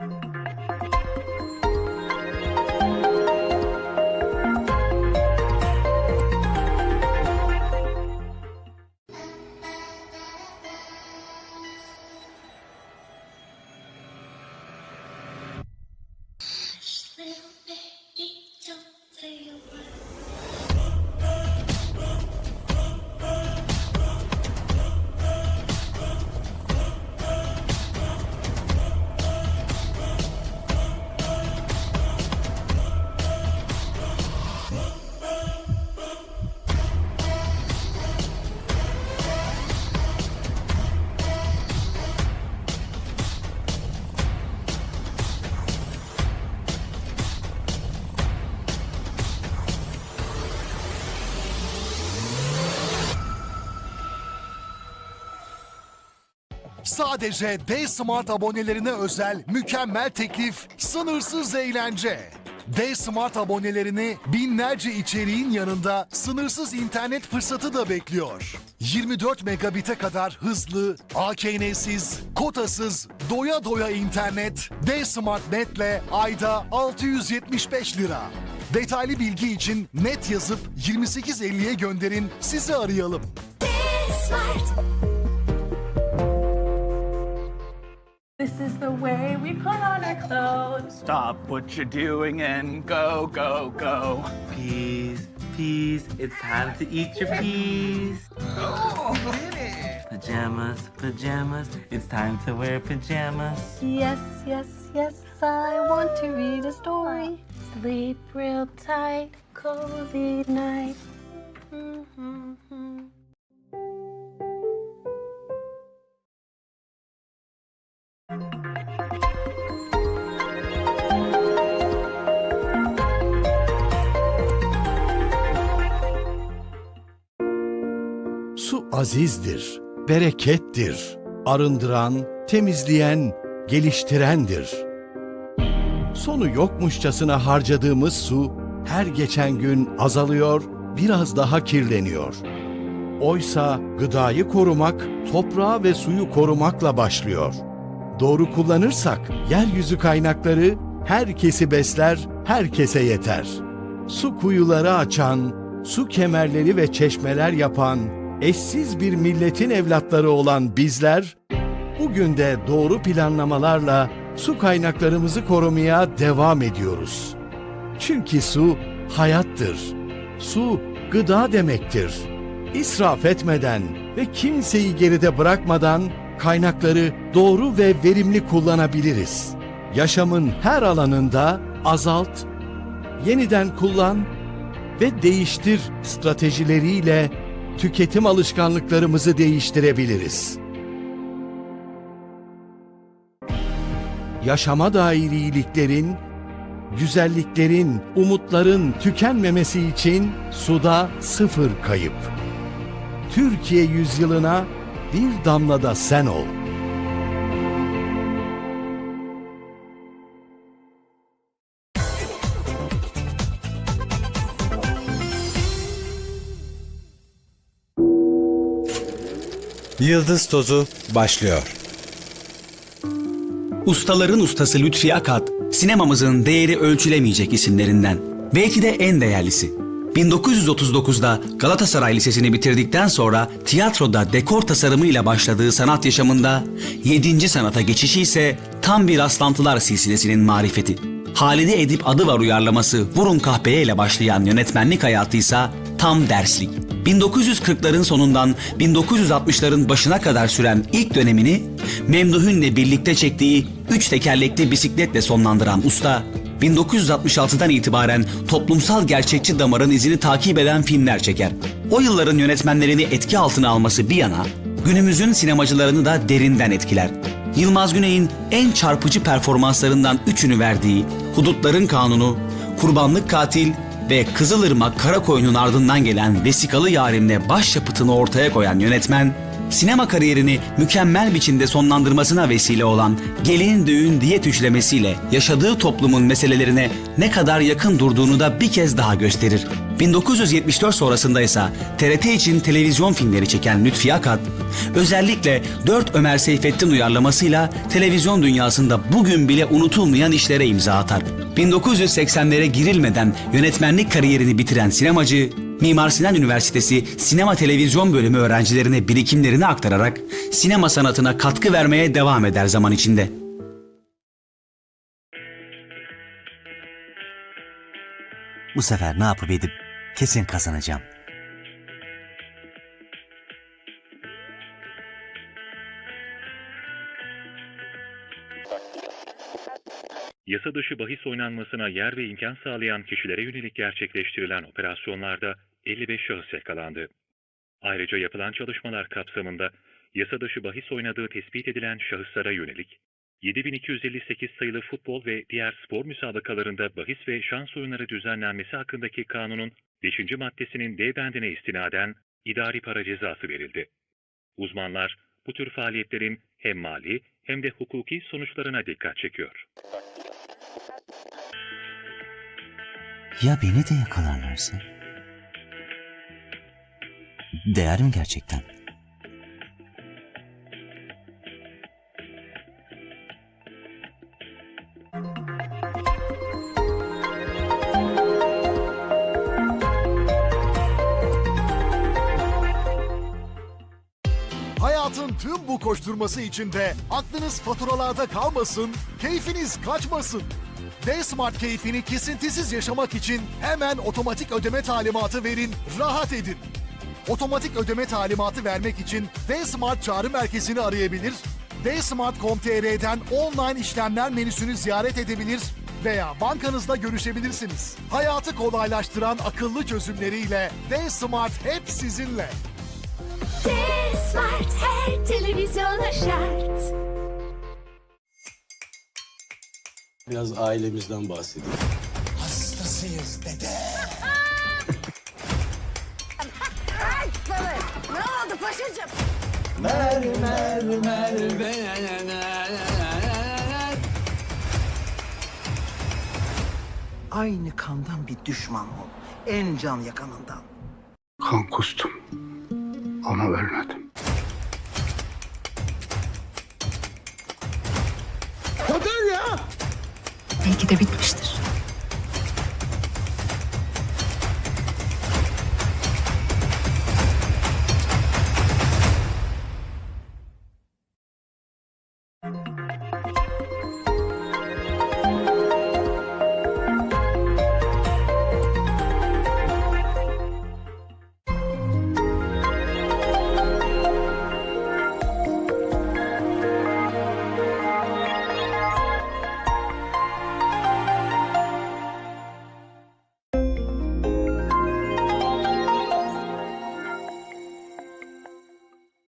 Little baby, don't say a word. Sadece D-Smart abonelerine özel mükemmel teklif, sınırsız eğlence. D-Smart abonelerini binlerce içeriğin yanında sınırsız internet fırsatı da bekliyor. 24 megabite kadar hızlı, AKN'siz, kotasız, doya doya internet D-Smart Net'le ayda 675 lira. Detaylı bilgi için net yazıp 2850'ye gönderin, sizi arayalım. Smart. This is the way we put on our clothes. Stop what you're doing and go, go, go. Peas, peas, it's time to eat your peas. Oh, Pajamas, pajamas, it's time to wear pajamas. Yes, yes, yes, I want to read a story. Sleep real tight, cozy night. Mm-hmm. Su azizdir, berekettir, arındıran, temizleyen, geliştirendir. Sonu yokmuşçasına harcadığımız su her geçen gün azalıyor, biraz daha kirleniyor. Oysa gıdayı korumak, toprağı ve suyu korumakla başlıyor. Doğru kullanırsak yeryüzü kaynakları herkesi besler, herkese yeter. Su kuyuları açan, su kemerleri ve çeşmeler yapan, eşsiz bir milletin evlatları olan bizler, bugün de doğru planlamalarla su kaynaklarımızı korumaya devam ediyoruz. Çünkü su hayattır. Su gıda demektir. İsraf etmeden ve kimseyi geride bırakmadan kaynakları doğru ve verimli kullanabiliriz. Yaşamın her alanında azalt, yeniden kullan ve değiştir stratejileriyle tüketim alışkanlıklarımızı değiştirebiliriz. Yaşama dair iyiliklerin, güzelliklerin, umutların tükenmemesi için suda sıfır kayıp. Türkiye yüzyılına bir damla da sen ol. Yıldız Tozu başlıyor. Ustaların ustası Lütfi Akat, sinemamızın değeri ölçülemeyecek isimlerinden. Belki de en değerlisi. 1939'da Galatasaray Lisesi'ni bitirdikten sonra tiyatroda dekor tasarımıyla başladığı sanat yaşamında 7. sanata geçişi ise tam bir Aslantılar silsilesinin marifeti. Halide Edip adı var uyarlaması Vurun Kahpeye ile başlayan yönetmenlik hayatı ise tam derslik. 1940'ların sonundan 1960'ların başına kadar süren ilk dönemini Memduh'ünle birlikte çektiği üç tekerlekli bisikletle sonlandıran usta, 1966'dan itibaren toplumsal gerçekçi damarın izini takip eden filmler çeker. O yılların yönetmenlerini etki altına alması bir yana, günümüzün sinemacılarını da derinden etkiler. Yılmaz Güney'in en çarpıcı performanslarından üçünü verdiği Hudutların Kanunu, Kurbanlık Katil ve Kızılırmak Karakoyun'un ardından gelen Vesikalı Yarim'le başyapıtını ortaya koyan yönetmen, sinema kariyerini mükemmel biçimde sonlandırmasına vesile olan gelin düğün diyet üçlemesiyle yaşadığı toplumun meselelerine ne kadar yakın durduğunu da bir kez daha gösterir. 1974 sonrasında ise TRT için televizyon filmleri çeken Lütfi Akat, özellikle 4 Ömer Seyfettin uyarlamasıyla televizyon dünyasında bugün bile unutulmayan işlere imza atar. 1980'lere girilmeden yönetmenlik kariyerini bitiren sinemacı, Mimar Sinan Üniversitesi Sinema Televizyon Bölümü öğrencilerine birikimlerini aktararak sinema sanatına katkı vermeye devam eder zaman içinde. Bu sefer ne yapıp edip kesin kazanacağım. yasa dışı bahis oynanmasına yer ve imkan sağlayan kişilere yönelik gerçekleştirilen operasyonlarda 55 şahıs yakalandı. Ayrıca yapılan çalışmalar kapsamında yasa dışı bahis oynadığı tespit edilen şahıslara yönelik 7258 sayılı futbol ve diğer spor müsabakalarında bahis ve şans oyunları düzenlenmesi hakkındaki kanunun 5. maddesinin D bendine istinaden idari para cezası verildi. Uzmanlar bu tür faaliyetlerin hem mali hem de hukuki sonuçlarına dikkat çekiyor. Ya beni de yakalarlarsa? Değer mi gerçekten? Hayatın tüm bu koşturması içinde aklınız faturalarda kalmasın, keyfiniz kaçmasın. D-Smart keyfini kesintisiz yaşamak için hemen otomatik ödeme talimatı verin, rahat edin. Otomatik ödeme talimatı vermek için D-Smart çağrı merkezini arayabilir, dsmart.com.tr'den online işlemler menüsünü ziyaret edebilir veya bankanızda görüşebilirsiniz. Hayatı kolaylaştıran akıllı çözümleriyle D-Smart hep sizinle. Smart her televizyona şart. Biraz ailemizden bahsedelim. Ne oldu paşacığım? Aynı kandan bir düşman ol. En can yakanından. Kan kustum. Ama ölmedim. Belki de bitmiştir.